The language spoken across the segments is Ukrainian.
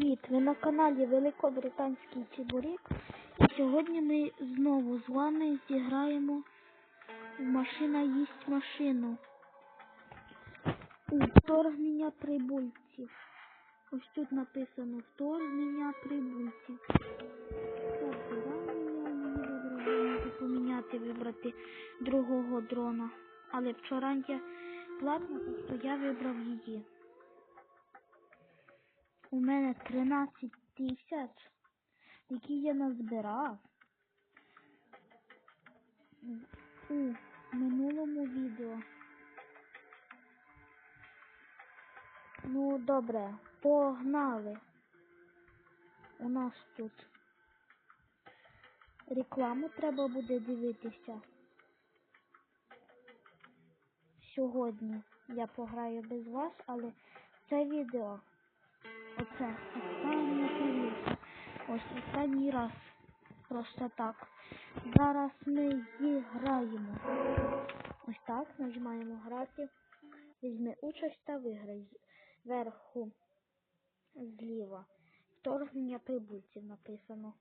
Привіт! Ви на каналі Великобританський Чебурек. І сьогодні ми знову з вами зіграємо Машина їсть машину. У вторгнення прибульців. Ось тут написано вторгнення прибульців. Так, поміняти, вибрати другого дрона. Але вчора я платна, то я вибрав її. У мене 13 тисяч, які я назбирав у минулому відео. Ну, добре, погнали. У нас тут рекламу треба буде дивитися. Сьогодні я пограю без вас, але це відео Оце останній період. Ось останній раз. Просто так. Зараз ми зіграємо. Ось так. Нажимаємо грати. Візьми участь та виграй. Зверху зліва. Вторгнення прибульців написано.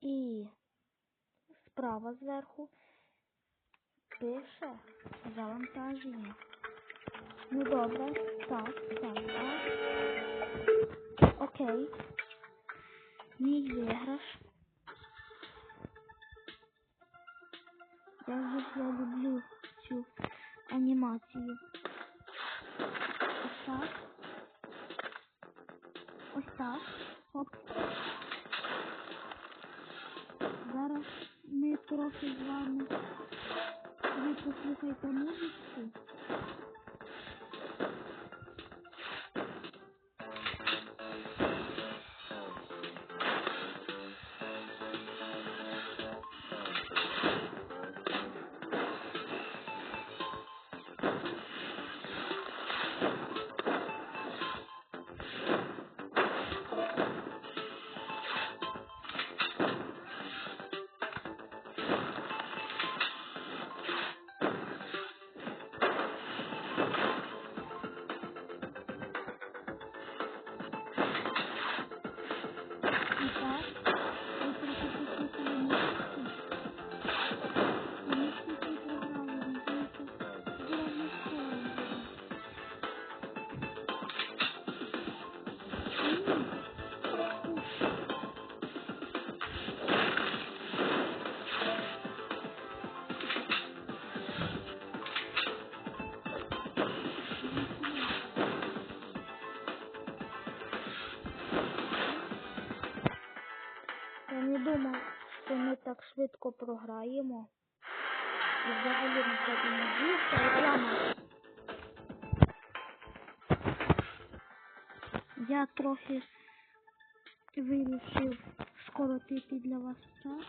І справа зверху пише завантаження. Ну добре, так, так, так. Окей. Мій виграш. Я вже я люблю цю анімацію. Ось так. Ось так. Оп. Зараз ми трохи з вами. Ви послухайте музичку. Я не думав, що ми так швидко програємо. І взагалі не треба надіятися. Реклама. Я трохи вирішив скоротити для вас час.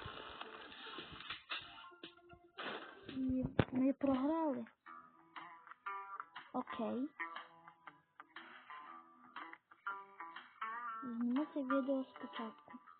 І ми програли. Окей. Зніму це відео спочатку.